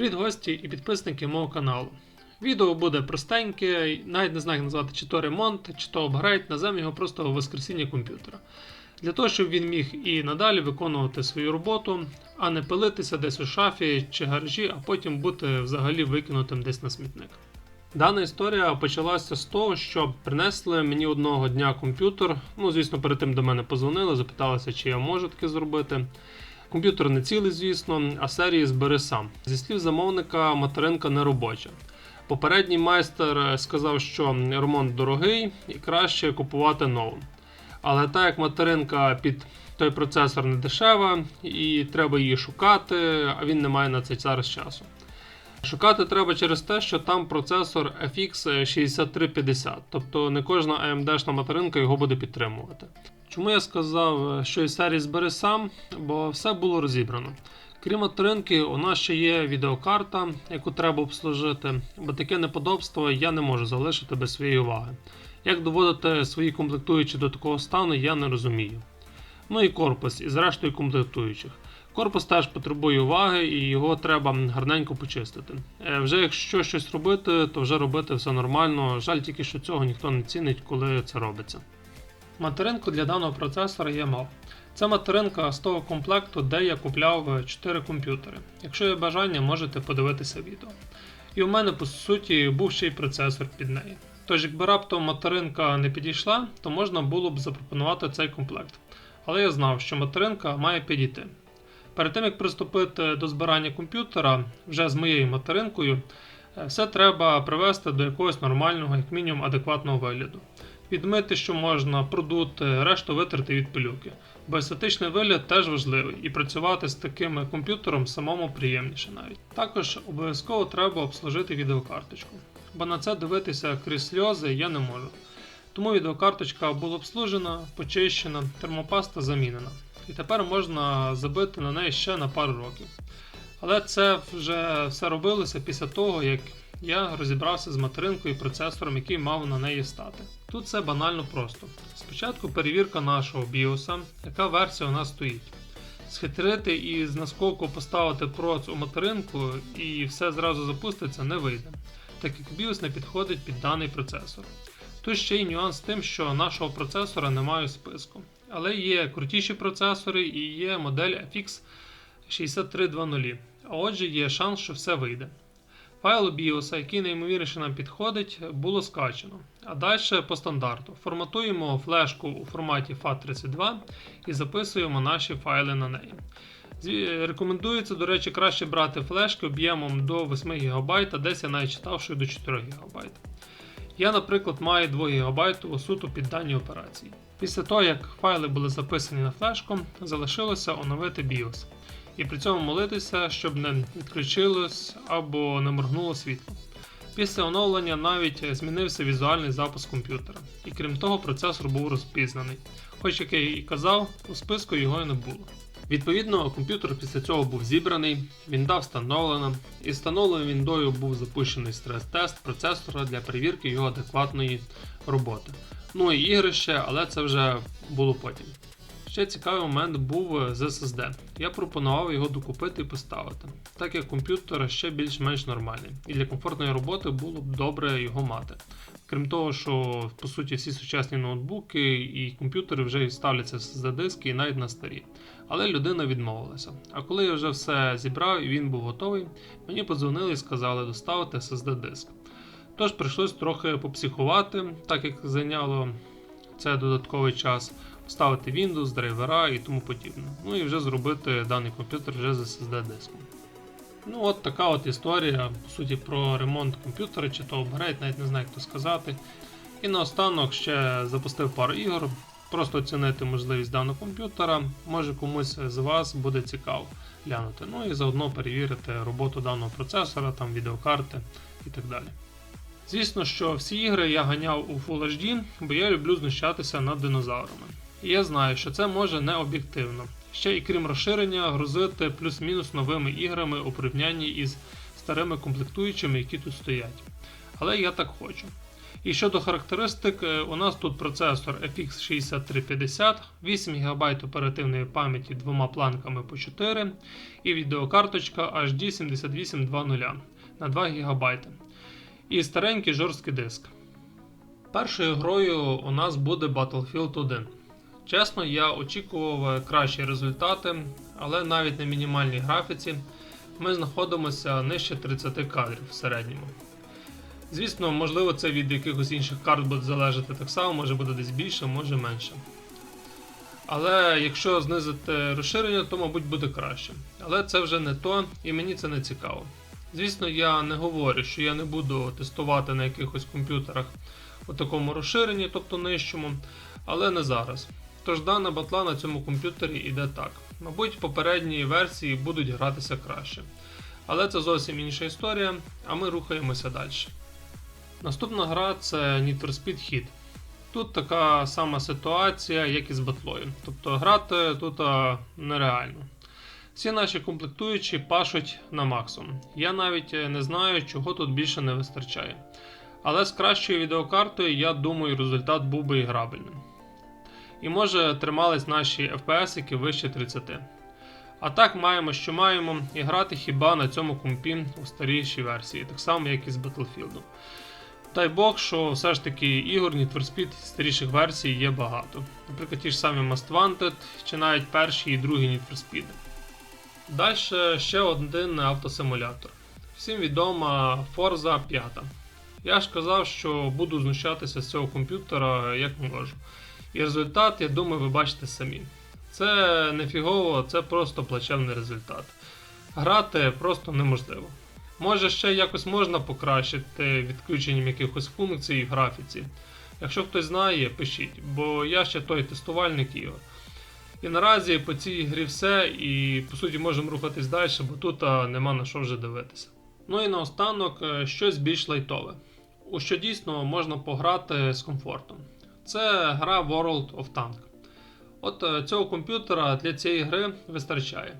Привіт гості і підписники мого каналу. Відео буде простеньке, навіть не знаю, як назвати чи то ремонт, чи то апгрейд, називаємо його просто воскресіння комп'ютера. Для того, щоб він міг і надалі виконувати свою роботу, а не пилитися десь у шафі чи гаражі, а потім бути взагалі викинутим десь на смітник. Дана історія почалася з того, що принесли мені одного дня комп'ютер. Ну, звісно, перед тим до мене позвонили, запиталися, чи я можу таке зробити. Комп'ютер не цілий, звісно, а серії збери сам. Зі слів замовника, материнка не робоча. Попередній майстер сказав, що ремонт дорогий і краще купувати нову. Але так як материнка під той процесор не дешева, і треба її шукати, а він не має на це зараз часу. Шукати треба через те, що там процесор FX 6350, тобто не кожна AMD-шна материнка його буде підтримувати. Чому я сказав, що із серії збери сам, бо все було розібрано. Крім материнки, у нас ще є відеокарта, яку треба обслужити, бо таке неподобство я не можу залишити без своєї уваги. Як доводити свої комплектуючі до такого стану, я не розумію. Ну і корпус, і зрештою комплектуючих. Корпус теж потребує уваги і його треба гарненько почистити. Е, Вже якщо щось робити, то вже робити все нормально. Жаль тільки, що цього ніхто не цінить, коли це робиться. Материнку для даного процесора я мав. Це материнка з того комплекту, де я купляв 4 комп'ютери. Якщо є бажання, можете подивитися відео. І у мене, по суті, був ще й процесор під неї. Тож, якби раптом материнка не підійшла, то можна було б запропонувати цей комплект. Але я знав, що материнка має підійти. Перед тим як приступити до збирання комп'ютера вже з моєю материнкою, е, все треба привести до якогось нормального, як мінімум, адекватного вигляду. Відмити, що можна, продути, решту витерти від пилюки. Бо естетичний вигляд теж важливий, і працювати з таким комп'ютером самому приємніше навіть. Також обов'язково треба обслужити відеокарточку, бо на це дивитися крізь сльози я не можу. Тому відеокарточка була обслужена, почищена, термопаста замінена. І тепер можна забити на неї ще на пару років. Але це вже все робилося після того, як я розібрався з материнкою і процесором, який мав на неї стати. Тут все банально просто. Спочатку перевірка нашого BIOS, яка версія у нас стоїть. Схитрити і з наскоку поставити проц у материнку і все зразу запуститься не вийде, так як BIOS не підходить під даний процесор. Тут ще й нюанс з тим, що нашого процесора немає у списку. Але є крутіші процесори і є модель FX 6320. А отже, є шанс, що все вийде. Файл BIOS, який неймовірніше нам підходить, було скачано. А далі по стандарту. Форматуємо флешку у форматі FAT32 і записуємо наші файли на неї. Рекомендується, до речі, краще брати флешки об'ємом до 8 ГБ, десь я навіть читав, що до 4 ГБ. Я, наприклад, маю 2 ГБ суто під дані операції. Після того, як файли були записані на флешку, залишилося оновити BIOS. І при цьому молитися, щоб не відключилось або не моргнуло світло. Після оновлення навіть змінився візуальний запуск комп'ютера, і крім того, процесор був розпізнаний. Хоч як я і казав, у списку його і не було. Відповідно, комп'ютер після цього був зібраний, Вінда встановлена, і встановленим віндою був запущений стрес-тест процесора для перевірки його адекватної роботи. Ну і ігрище, але це вже було потім. Ще цікавий момент був з SSD. Я пропонував його докупити і поставити, так як комп'ютер ще більш-менш нормальний, і для комфортної роботи було б добре його мати. Крім того, що по суті всі сучасні ноутбуки і комп'ютери вже ставляться SSD диски і навіть на старі. Але людина відмовилася. А коли я вже все зібрав і він був готовий, мені подзвонили і сказали доставити SSD диск. Тож прийшлось трохи попсихувати, так як зайняло це додатковий час, вставити Windows, драйвера і тому подібне. Ну і вже зробити даний комп'ютер вже з SSD диском. Ну от така от історія, по суті, про ремонт комп'ютера чи то апгрейд, навіть не знаю, як то сказати. І наостанок ще запустив пару ігор, просто оцінити можливість даного комп'ютера. Може комусь з вас буде цікаво глянути. Ну і заодно перевірити роботу даного процесора, там відеокарти і так далі. Звісно, що всі ігри я ганяв у Full HD, бо я люблю знущатися над динозаврами. І я знаю, що це може не об'єктивно. Ще і крім розширення, грузити плюс-мінус новими іграми у порівнянні із старими комплектуючими, які тут стоять. Але я так хочу. І щодо характеристик, е, у нас тут процесор FX 6350, 8 ГБ оперативної пам'яті двома планками по 4 і відеокарточка HD 7820 на 2 ГБ. І старенький жорсткий диск. Першою грою у нас буде Battlefield 1. Чесно, я очікував кращі результати, але навіть на мінімальній графіці ми знаходимося нижче 30 кадрів в середньому. Звісно, можливо, це від якихось інших карт буде залежати так само, може буде десь більше, може менше. Але якщо знизити розширення, то, мабуть, буде краще. Але це вже не то, і мені це не цікаво. Звісно, я не говорю, що я не буду тестувати на якихось комп'ютерах у такому розширенні, тобто нижчому, але не зараз. Тож дана батла на цьому комп'ютері йде так. Мабуть, попередні версії будуть гратися краще. Але це зовсім інша історія, а ми рухаємося далі. Наступна гра це Need for Speed Hit. Тут така сама ситуація, як і з батлою. Тобто грати тут нереально. Всі наші комплектуючі пашуть на максимум. Я навіть е, не знаю, чого тут більше не вистачає. Але з кращою відеокартою, я думаю, результат був би і грабельним. І може тримались наші FPS, вище 30. А так маємо, що маємо, і грати хіба на цьому компі у старішій версії, так само, як і з Battlefield. Дай Бог, що все ж таки ігор Need старіших версій є багато. Наприклад, ті ж самі Most Wanted, чи навіть перші і другі Need. Далі ще один автосимулятор. Всім відома Forza 5. Я ж казав, що буду знущатися з цього комп'ютера як можу. І результат, я думаю, ви бачите самі. Це не фігово, це просто плачевний результат. Грати просто неможливо. Може ще якось можна покращити відключенням якихось функцій в графіці. Якщо хтось знає, пишіть, бо я ще той тестувальник ігор. І наразі по цій грі все, і по суті можемо рухатись далі, бо тут нема на що вже дивитися. Ну і наостанок е, щось більш лайтове, у що дійсно можна пограти з комфортом. Це гра World of Tank. От е, цього комп'ютера для цієї гри вистачає.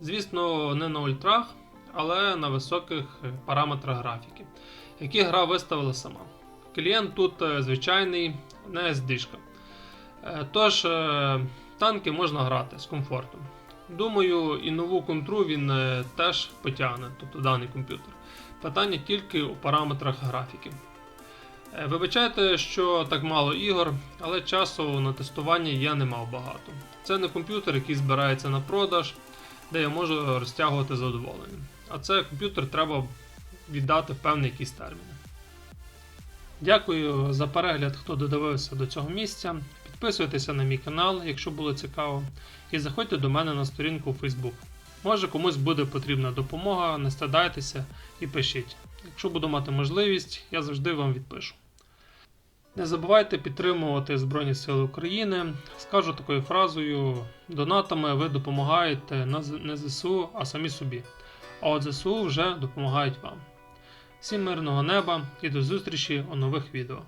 Звісно, не на ультрах, але на високих е, параметрах графіки, які гра виставила сама. Клієнт тут е, звичайний, не SD. Тож, танки можна грати з комфортом. Думаю, і нову контру він теж потягне, тобто даний комп'ютер. Питання тільки у параметрах графіки. Е, Вибачайте, що так мало ігор, але часу на тестування я не мав багато. Це не комп'ютер, який збирається на продаж, де я можу розтягувати задоволення. А це комп'ютер треба віддати в певний якийсь термін. Дякую за перегляд, хто додивився до цього місця. Підписуйтеся на мій канал, якщо було цікаво, і заходьте до мене на сторінку у Facebook. Може комусь буде потрібна допомога, не стидайтеся і пишіть. Якщо буду мати можливість, я завжди вам відпишу. Не забувайте підтримувати Збройні Сили України. Скажу такою фразою: донатами ви допомагаєте не ЗСУ, а самі собі. А от ЗСУ вже допомагають вам. Всім мирного неба і до зустрічі у нових відео.